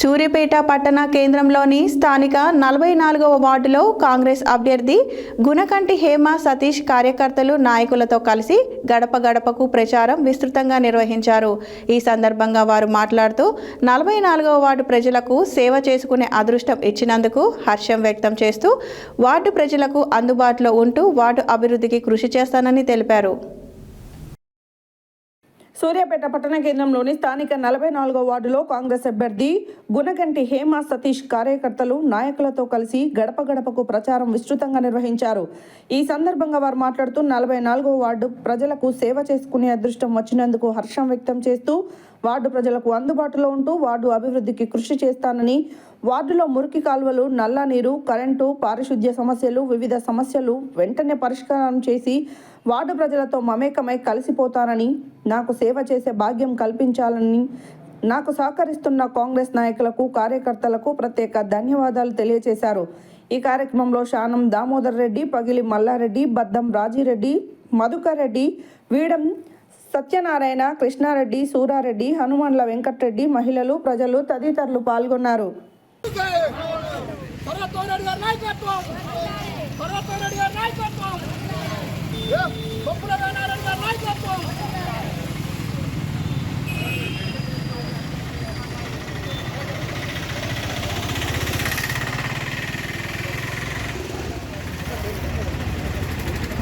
సూర్యపేట పట్టణ కేంద్రంలోని స్థానిక నలభై నాలుగవ వార్డులో కాంగ్రెస్ అభ్యర్థి గుణకంటి హేమ సతీష్ కార్యకర్తలు నాయకులతో కలిసి గడప గడపకు ప్రచారం విస్తృతంగా నిర్వహించారు. ఈ సందర్భంగా వారు మాట్లాడుతూ నలభై నాలుగవ వార్డు ప్రజలకు సేవ చేసుకునే అదృష్టం ఇచ్చినందుకు హర్షం వ్యక్తం చేస్తూ వార్డు ప్రజలకు అందుబాటులో ఉంటూ వార్డు అభివృద్ధికి కృషి చేస్తానని తెలిపారు. సూర్యాపేట పట్టణ కేంద్రంలోని స్థానిక నలభై నాలుగో వార్డులో కాంగ్రెస్ అభ్యర్థి గుణగంటి హేమ సతీష్ కార్యకర్తలు నాయకులతో కలిసి గడప గడపకు ప్రచారం విస్తృతంగా నిర్వహించారు. ఈ సందర్భంగా వారు మాట్లాడుతూ నలభై నాలుగో వార్డు ప్రజలకు సేవ చేసుకునే అదృష్టం వచ్చినందుకు హర్షం వ్యక్తం చేస్తూ వార్డు ప్రజలకు అందుబాటులో ఉంటూ వార్డు అభివృద్ధికి కృషి చేస్తానని వార్డులో మురికి కాలువలు నల్ల నీరు కరెంటు పారిశుద్ధ్య సమస్యలు వివిధ సమస్యలు వెంటనే పరిష్కారం చేసి వార్డు ప్రజలతో మమేకమై కలిసిపోతానని నాకు సేవ చేసే భాగ్యం కల్పించాలని నాకు సహకరిస్తున్న కాంగ్రెస్ నాయకులకు కార్యకర్తలకు ప్రత్యేక ధన్యవాదాలు తెలియజేశారు ఈ కార్యక్రమంలో శానం దామోదర్ రెడ్డి పగిలి మల్లారెడ్డి బద్దం రాజిరెడ్డి మధుకర్ రెడ్డి వీడం సత్యనారాయణ కృష్ణారెడ్డి సూరారెడ్డి హనుమండ్ల వెంకట్రెడ్డి మహిళలు ప్రజలు తదితరులు పాల్గొన్నారు.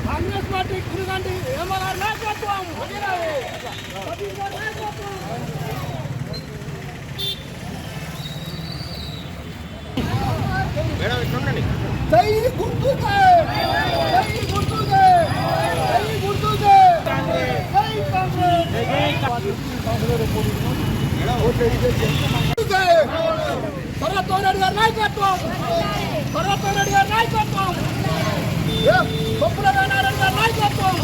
కాంగ్రెస్ పార్టీ గురుగంటి నాయకత్వం సతీష్ గారి నాయకత్వం జై గుర్తుకే జై గుర్తుకే జై గుర్తుకే జై కాంగ్రెస్ గుర్తుకే పర్వతోరెడ్డి గారి నాయకత్వం పర్వతోరెడ్డి గారి నాయకత్వం బొప్పుల నారాయణ గారి నాయకత్వం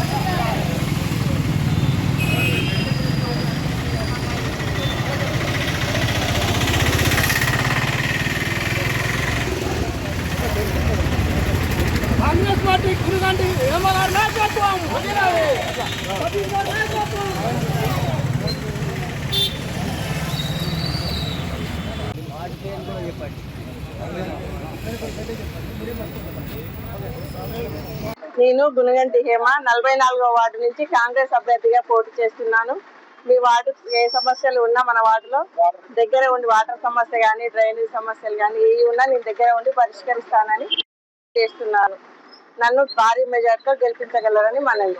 గురుగంటి నాయకత్వం. నేను గుణగంటి హేమ నలభై నాలుగో వార్డు నుంచి కాంగ్రెస్ అభ్యర్థిగా పోటీ చేస్తున్నాను. మీ వార్డు ఏ సమస్యలు ఉన్నా మన వార్డులో దగ్గర ఉండి వాటర్ సమస్య కానీ డ్రైనేజ్ సమస్యలు కానీ ఏ ఉన్నా నేను దగ్గర ఉండి పరిష్కరిస్తానని చేస్తున్నాను. నన్ను భారీ మెజార్టీతో గెలిపించగలరని మనవి.